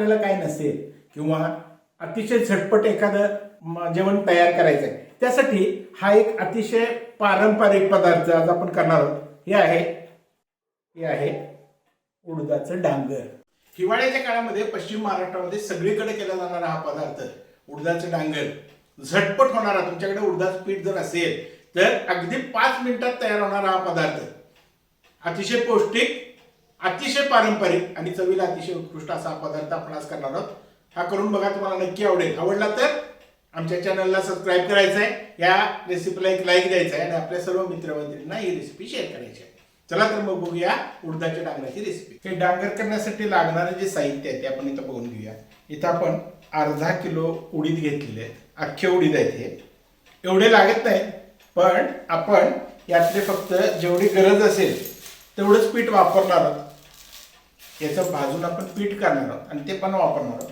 आपल्याला काय नसेल किंवा अतिशय झटपट एखादं जेवण तयार करायचं आहे त्यासाठी हा एक अतिशय पारंपरिक पदार्थ आज आपण करणार आहोत. हे आहे हे आहे उडदाचं डांगर. हिवाळ्याच्या काळामध्ये पश्चिम महाराष्ट्रामध्ये सगळीकडे केला जाणारा हा पदार्थ उडदाचं डांगर. झटपट होणारा तुमच्याकडे उडदाचं पीठ जर असेल तर अगदी पाच मिनिटात तयार होणारा हा पदार्थ. अतिशय पौष्टिक अतिशय पारंपरिक आणि चवीला अतिशय उत्कृष्ट असा पदार्थ आपण आज करणार आहोत. हा करून बघा तुम्हाला नक्की आवडेल. आवडला तर आमच्या चॅनलला सबस्क्राईब करायचं आहे या रेसिपीला एक लाईक द्यायचा आहे आणि आपल्या सर्व मित्रमंत्रींना ही रेसिपी शेअर करायची आहे. चला तर मग बघूया उडदाच्या डांगराची रेसिपी हे डांगर करण्यासाठी लागणारे जे साहित्य आहे ते आपण इथं बघून घेऊया. इथं आपण अर्धा किलो उडीद घेतलेले आहेत. अख्खे उडीद आहेत हे. एवढे लागत नाहीत पण आपण यातले फक्त जेवढी गरज असेल तेवढंच पीठ वापरणार आहोत. याचं भाजून आपण पीठ करणार आहोत आणि ते पण वापरणार आहोत.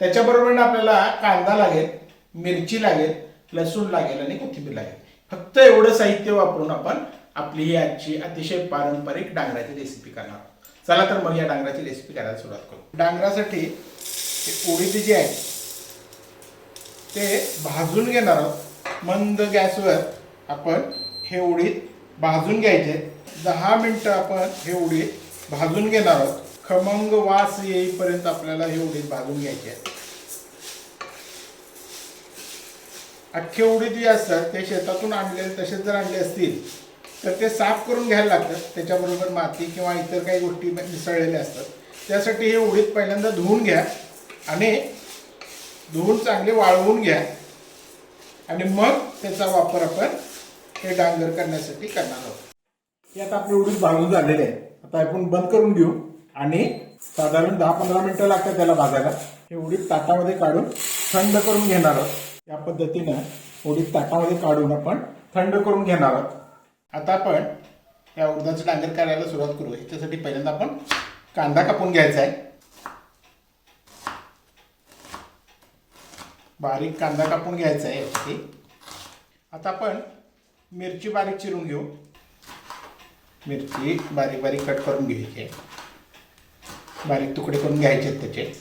त्याच्याबरोबर आपल्याला कांदा लागेल मिरची लागेल लसूण लागेल आणि कोथिंबीर लागेल. फक्त एवढं साहित्य वापरून आपण आपली ही आजची अतिशय पारंपरिक डांगराची रेसिपी करणार आहोत. चला तर मग या डांगराची रेसिपी करायला सुरुवात करू. डांगरासाठी उडीद जे आहे ते भाजून घेणार आहोत. मंद गॅसवर आपण हे उडीद भाजून घ्यायचे. दहा मिनटं आपण हे उडीद भाजून घेणार आहोत. खमंग वास येईपर्यंत आपल्याला हे उडीद भाजून घ्यायचे आहे. अख्खे उडीद जे असतात ते शेतातून आणले तसेच जर आणले असतील तर ते साफ करून घ्यायला लागतात. त्याच्याबरोबर माती किंवा इतर काही गोष्टी मिसळलेल्या असतात. त्यासाठी हे उडीद पहिल्यांदा धुवून घ्या आणि धुवून चांगले वाळवून घ्या. आणि मग त्याचा वापर आपण हे डांगर करण्यासाठी करणार आहोत. हे आता आपले उडीद भाजून झालेले आहे आता आपण बंद करून घेऊ. आणि साधारण दहा पंधरा मिनिटं लागतात त्याला भाजायला. हे उडीद ताटामध्ये काढून थंड करून घेणार आहोत. या पद्धतीनं उडीद ताटामध्ये काढून आपण थंड करून घेणार आहोत. आता आपण या उडदाचं डांगर करायला सुरुवात करू. याच्यासाठी पहिल्यांदा आपण कांदा कापून घ्यायचा आहे. बारीक कांदा कापून घ्यायचा आहे यासाठी आता आपण मिरची बारीक चिरून घेऊ. मिरची बारीक बारीक कट करून घ्यायची आहे. बारीक तुकडे करून घ्यायचे आहेत त्याचे.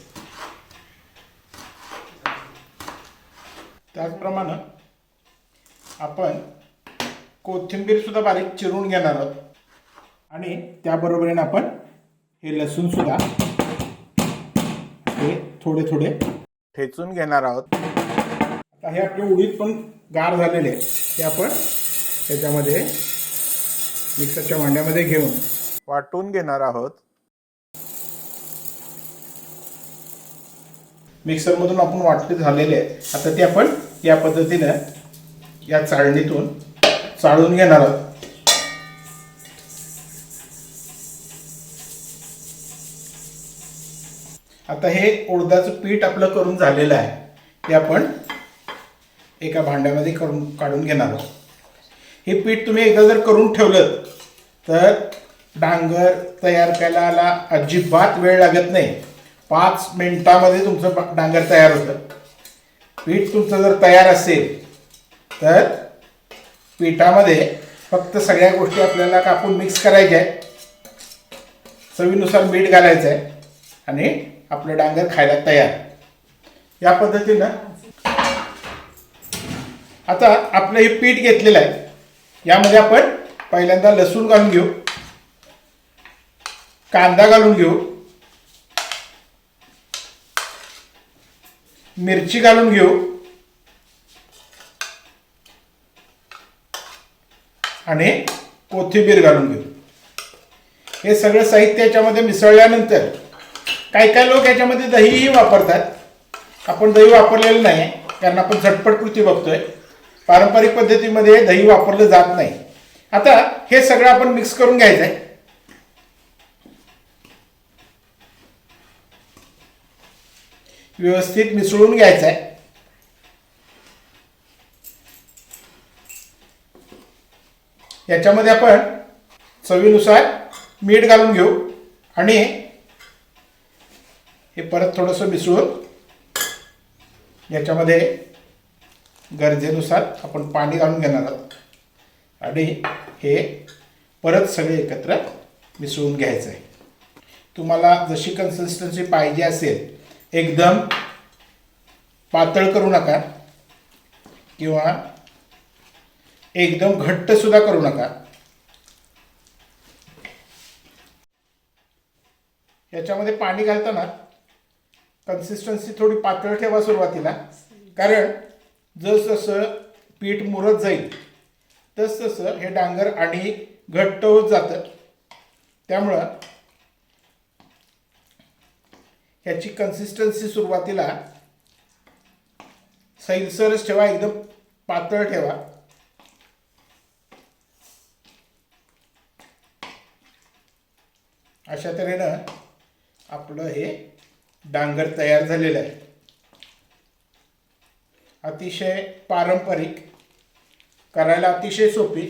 त्याचप्रमाणे आपण कोथिंबीर सुद्धा बारीक चिरून घेणार आहोत. आणि त्याबरोबरीने आपण हे लसूण सुद्धा हे थोडे थोडे ठेचून घेणार आहोत. आता हे आपले उडीद पण गार झालेले आहेत. ते आपण त्याच्यामध्ये मिक्सरच्या भांड्यामध्ये घेऊन वाटून घेणार आहोत. मिक्सरमधून आपण वाटले झालेले आहे. आता ते आपण या पद्धतीनं या चाळणीतून चाळून घेणार आहोत. आता हे उडदाचं पीठ आपलं करून झालेलं आहे. ते आपण एका भांड्यामध्ये करून काढून घेणार आहोत. हे पीठ तुम्ही एकदा जर करून ठेवलं तर डांगर तयार करायला अजिबात वेळ लागत नाही. पाच मिनिटामध्ये तुमचं डांगर तयार होतं. पीठ तुमचं जर तयार असेल तर पिठामध्ये फक्त सगळ्या गोष्टी आपल्याला कापून मिक्स करायच्या आहे चवीनुसार मीठ घालायचं आहे आणि आपलं डांगर खायला तयार. या पद्धतीनं आता आपलं हे पीठ घेतलेलं आहे. यामध्ये आपण पहिल्यांदा लसूण घालून घेऊ. कांदा घालून घेऊ. मिरची घालून घेऊ. आणि कोथिंबीर घालून घेऊ. हे सगळं साहित्य याच्यामध्ये मिसळल्यानंतर काही काही लोक याच्यामध्ये दहीही वापरतात. आपण दही वापरलेलं नाही कारण आपण झटपट कृती बघतोय. पारंपरिक पद्धतीमध्ये दही वापरलं जात नाही. आता हे सगळं आपण मिक्स करून घ्यायचं आहे व्यवस्थित मिसळून घ्यायचं आहे याच्यामध्ये आपण चवीनुसार मीठ घालून घेऊ आणि हे परत थोडंसं मिसळून याच्यामध्ये गरजेनुसार आपण पाणी घालून घेणार आहोत. आणि हे परत सगळे एकत्र मिसळून घ्यायचं आहे तुम्हाला जशी कन्सिस्टन्सी पाहिजे असेल एकदम पातळ करू नका किंवा एकदम घट्ट सुद्धा करू नका. याच्यामध्ये पाणी घालताना कन्सिस्टन्सी थोडी पातळ ठेवा सुरुवातीला. कारण जसजसं पीठ मुरत जाईल तसतसं हे डांगर आणि घट्ट होत जातं. त्यामुळं ह्याची कन्सिस्टन्सी सुरुवातीला सैलसरच ठेवा एकदम पातळ ठेवा. अशा तऱ्हेनं आपलं हे डांगर तयार झालेलं आहे. अतिशय पारंपरिक करायला अतिशय सोपी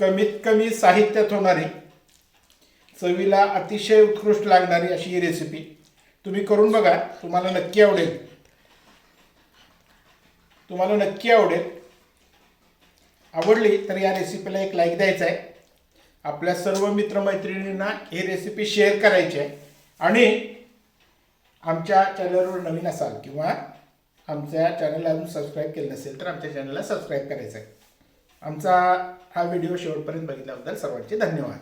कमीत कमी साहित्यात होणारी चवीला अतिशय उत्कृष्ट लागणारी अशी ही रेसिपी तुम्ही करून बघा तुम्हाला नक्की आवडेल. तुम्हाला नक्की आवडेल. आवडली तर या रेसिपीला एक लाईक द्यायचा आहे आपल्या सर्व मित्रमैत्रिणींना ही रेसिपी शेअर करायची आहे. आणि आमच्या चॅनलवर नवीन असाल किंवा आमच्या चॅनलला अजून सबस्क्राईब केलं नसेल तर आमच्या चॅनलला सबस्क्राईब करायचं आहे आमचा हा व्हिडिओ शेवटपर्यंत बघितल्याबद्दल सर्वांचे धन्यवाद.